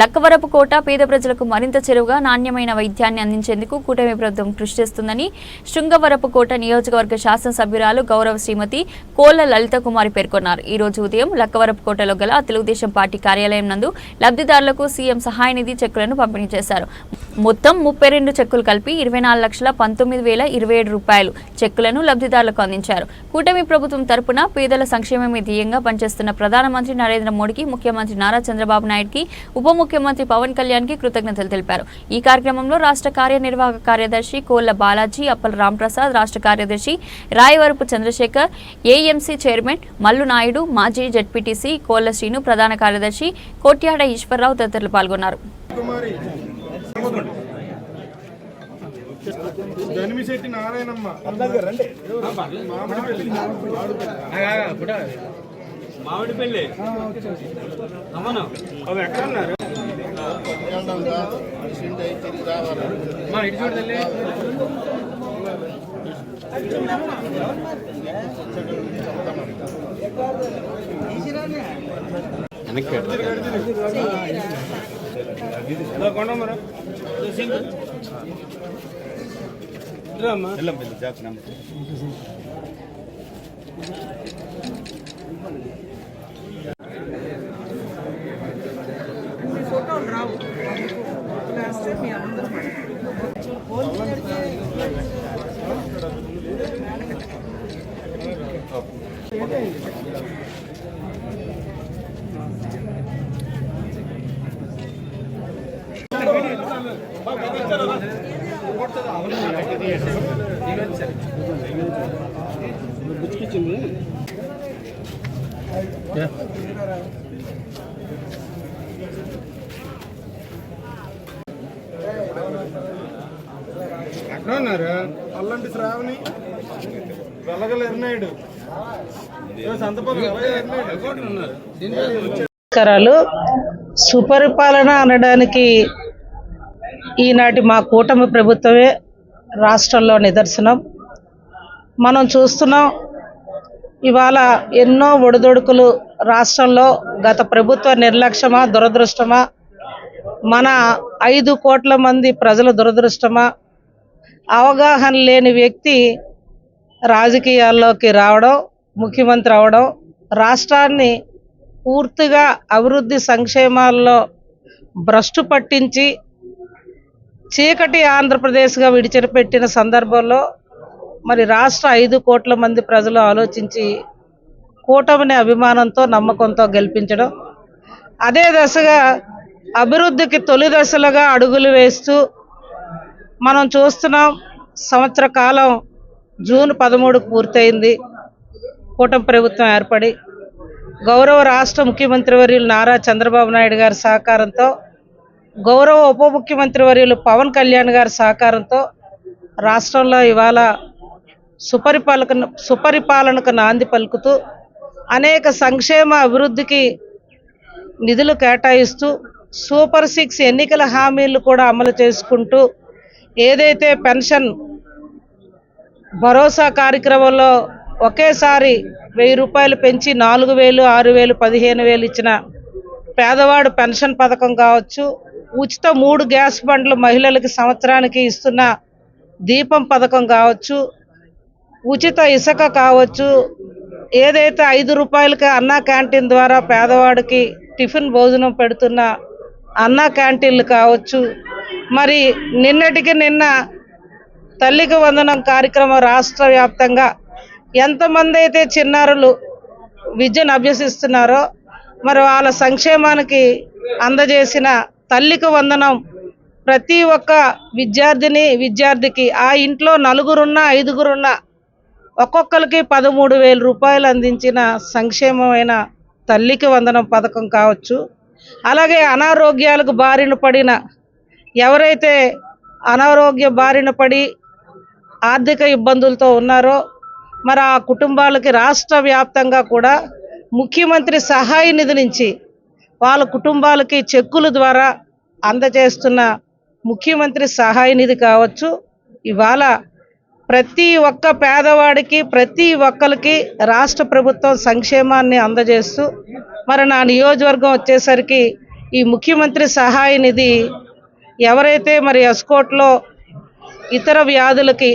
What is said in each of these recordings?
లక్కవరపు కోట పేద ప్రజలకు మరింత చెరువుగా నాణ్యమైన వైద్యాన్ని అందించేందుకు కూటమి ప్రభుత్వం కృషి చేస్తుందని శృంగవరపు కోట నియోజకవర్గ శాసనసభ్యురాలు గౌరవ శ్రీమతి కోల లలిత కుమారి పేర్కొన్నారు. ఈ రోజు ఉదయం లక్కవరపు కోటలో గల తెలుగుదేశం పార్టీ కార్యాలయం నందు లబ్ధిదారులకు సీఎం సహాయ నిధి చెక్కులను పంపిణీ చేశారు. మొత్తం ముప్పై రెండు చెక్కులు కలిపి ఇరవై నాలుగు లక్షల పంతొమ్మిది వేల ఇరవై ఏడు రూపాయలు చెక్కులను లబ్ధిదారులకు అందించారు. కూటమి ప్రభుత్వం తరపున పేదల సంక్షేమమే ధ్యేయంగా పనిచేస్తున్న ప్రధానమంత్రి నరేంద్ర మోడీకి ముఖ్యమంత్రి నారా చంద్రబాబు నాయుడుకి ఉప ముఖ్యమంత్రి పవన్ కళ్యాణ్కి కృతజ్ఞతలు తెలిపారు. ఈ కార్యక్రమంలో రాష్ట్ర కార్యనిర్వాహక కార్యదర్శి కోళ్ళ బాలాజీ అప్పల రాంప్రసాద్ రాష్ట్ర కార్యదర్శి రాయవరపు చంద్రశేఖర్ ఏఎంసీ చైర్మన్ మల్లు నాయుడు మాజీ జడ్పీటీసీ కోళ్ళ శ్రీను ప్రధాన కార్యదర్శి కోట్యాడ ఈశ్వరరావు తదితరులు పాల్గొన్నారు. కుమారి ధనిమిశెట్టి నారాయణమ్మ మామిడి పెళ్ళి అవును అవి ఎక్కడ ఉన్నారు మా ఇటు చూడు తల్లి ఇలా ఫోటోలు రావు వేస్తే మీ అందరూ ఎక్కడ ఉన్నారు? అల్లంటి శ్రావణి. వెలగల ఎర్నాయుడు. సంతపల్లి వెలగల ఎర్నాయుడు. ఉన్నారు? నమస్కారాలు. సుపరిపాలన అనడానికి ఈనాటి మా కూటమి ప్రభుత్వమే రాష్ట్రంలో నిదర్శనం. మనం చూస్తున్నాం ఇవాళ ఎన్నో ఒడిదొడుకులు రాష్ట్రంలో గత ప్రభుత్వ నిర్లక్ష్యమా దురదృష్టమా? మన ఐదు కోట్ల మంది ప్రజల దురదృష్టమా? అవగాహన లేని వ్యక్తి రాజకీయాల్లోకి రావడం ముఖ్యమంత్రి అవడం రాష్ట్రాన్ని పూర్తిగా అభివృద్ధి సంక్షేమాల్లో భ్రష్టు పట్టించి చీకటి ఆంధ్రప్రదేశ్గా విడిచిపెట్టిన సందర్భంలో మరి రాష్ట్ర ఐదు కోట్ల మంది ప్రజలు ఆలోచించి కూటమిని అభిమానంతో నమ్మకంతో గెలిపించడం. అదే దశగా అభివృద్ధికి తొలి దశలుగా అడుగులు వేస్తూ మనం చూస్తున్నాం సంవత్సర కాలం జూన్ పదమూడుకు పూర్తయింది. కూటమి ప్రభుత్వం ఏర్పడి గౌరవ రాష్ట్ర ముఖ్యమంత్రి వర్యులు నారా చంద్రబాబు నాయుడు గారి సహకారంతో గౌరవ ఉప ముఖ్యమంత్రి వర్యులు పవన్ కళ్యాణ్ గారి సహకారంతో రాష్ట్రంలో ఇవాళ సుపరిపాలక సుపరిపాలనకు నాంది పలుకుతూ అనేక సంక్షేమ అభివృద్ధికి నిధులు కేటాయిస్తూ సూపర్ సిక్స్ ఎన్నికల హామీలు కూడా అమలు చేసుకుంటూ ఏదైతే పెన్షన్ భరోసా కార్యక్రమంలో ఒకేసారి వెయ్యి రూపాయలు పెంచి నాలుగు వేలు ఆరు వేలు పదిహేను వేలు ఇచ్చిన పేదవాడు పెన్షన్ పథకం కావచ్చు ఉచిత మూడు గ్యాస్ బండ్లు మహిళలకి సంవత్సరానికి ఇస్తున్న దీపం పథకం కావచ్చు ఉచిత ఇసుక కావచ్చు ఏదైతే ఐదు రూపాయలకి అన్నా క్యాంటీన్ ద్వారా పేదవాడికి టిఫిన్ భోజనం పెడుతున్న అన్నా క్యాంటీన్లు కావచ్చు మరి నిన్నటికి నిన్న తల్లికి వందనం కార్యక్రమం రాష్ట్ర వ్యాప్తంగా ఎంతమంది అయితే చిన్నారులు విద్యను అభ్యసిస్తున్నారో మరి వాళ్ళ సంక్షేమానికి అందజేసిన తల్లికి వందనం. ప్రతి ఒక్క విద్యార్థిని విద్యార్థికి ఆ ఇంట్లో నలుగురున్నా ఐదుగురున్నా ఒక్కొక్కరికి పదమూడు వేల రూపాయలు అందించిన సంక్షేమమైన తల్లికి వందనం పథకం కావచ్చు. అలాగే అనారోగ్యాలకు బారిన పడిన ఎవరైతే అనారోగ్య బారిన పడి ఆర్థిక ఇబ్బందులతో ఉన్నారో మరి ఆ కుటుంబాలకి రాష్ట్ర వ్యాప్తంగా కూడా ముఖ్యమంత్రి సహాయ నిధి నుంచి వాళ్ళ కుటుంబాలకి చెక్కుల ద్వారా అందజేస్తున్న ముఖ్యమంత్రి సహాయ నిధి కావచ్చు. ఇవాళ ప్రతి ఒక్క పేదవాడికి ప్రతి ఒక్కరికి రాష్ట్ర ప్రభుత్వం సంక్షేమాన్ని అందజేస్తూ మరి నా నియోజకవర్గం వచ్చేసరికి ఈ ముఖ్యమంత్రి సహాయ నిధి ఎవరైతే మరి ఎస్కోట్లో ఇతర వ్యాధులకి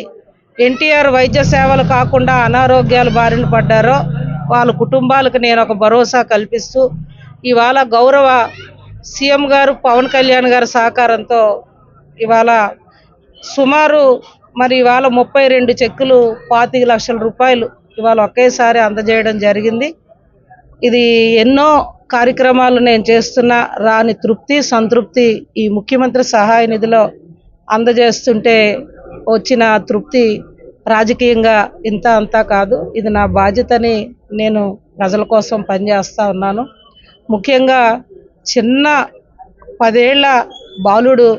ఎన్టీఆర్ వైద్య సేవలు కాకుండా అనారోగ్యాలు బారిన పడ్డారో వాళ్ళ కుటుంబాలకు నేను ఒక భరోసా కల్పిస్తూ ఇవాళ గౌరవ సీఎం గారు పవన్ కళ్యాణ్ గారి సహకారంతో ఇవాళ సుమారు మరి ఇవాళ ముప్పై రెండు చెక్కులు పాతిక లక్షల రూపాయలు ఇవాళ ఒకేసారి అందజేయడం జరిగింది. ఇది ఎన్నో కార్యక్రమాలు నేను చేస్తున్న రాని తృప్తి సంతృప్తి ఈ ముఖ్యమంత్రి సహాయ నిధిలో అందజేస్తుంటే వచ్చిన తృప్తి రాజకీయంగా ఇంత అంతా కాదు. ఇది నా బాధ్యతని నేను ప్రజల కోసం పనిచేస్తూ ఉన్నాను. ముఖ్యంగా చిన్న పదేళ్ళ బాలుడు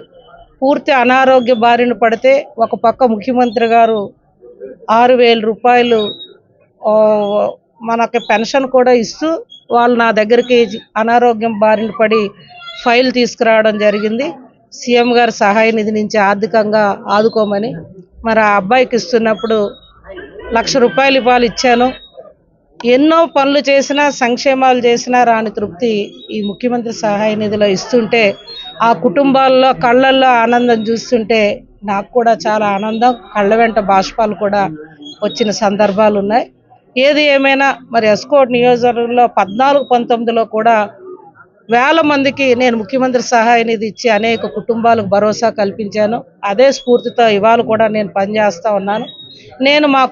పూర్తి అనారోగ్య బారిన పడితే ఒక పక్క ముఖ్యమంత్రి గారు ఆరు వేల రూపాయలు మనకి పెన్షన్ కూడా ఇస్తూ వాళ్ళు నా దగ్గరికి అనారోగ్యం బారిన పడి ఫైల్ తీసుకురావడం జరిగింది. సీఎం గారి సహాయ నిధి నుంచి ఆర్థికంగా ఆదుకోమని మరి ఆ అబ్బాయికి ఇస్తున్నప్పుడు లక్ష రూపాయలు ఇవ్వాలి ఇచ్చాను. ఎన్నో పనులు చేసినా సంక్షేమాలు చేసినా రాని తృప్తి ఈ ముఖ్యమంత్రి సహాయ నిధిలో ఇస్తుంటే ఆ కుటుంబాల్లో కళ్ళల్లో ఆనందం చూస్తుంటే నాకు కూడా చాలా ఆనందం. కళ్ళ వెంట బాష్పాలు కూడా వచ్చిన సందర్భాలు ఉన్నాయి. ఏది ఏమైనా మరి ఎస్కోట్ నియోజకవర్గంలో పద్నాలుగు పంతొమ్మిదిలో కూడా వేల మందికి నేను ముఖ్యమంత్రి సహాయ నిధి ఇచ్చి అనేక కుటుంబాలకు భరోసా కల్పించాను. అదే స్ఫూర్తితో ఇవాళ కూడా నేను పనిచేస్తూ ఉన్నాను. నేను మా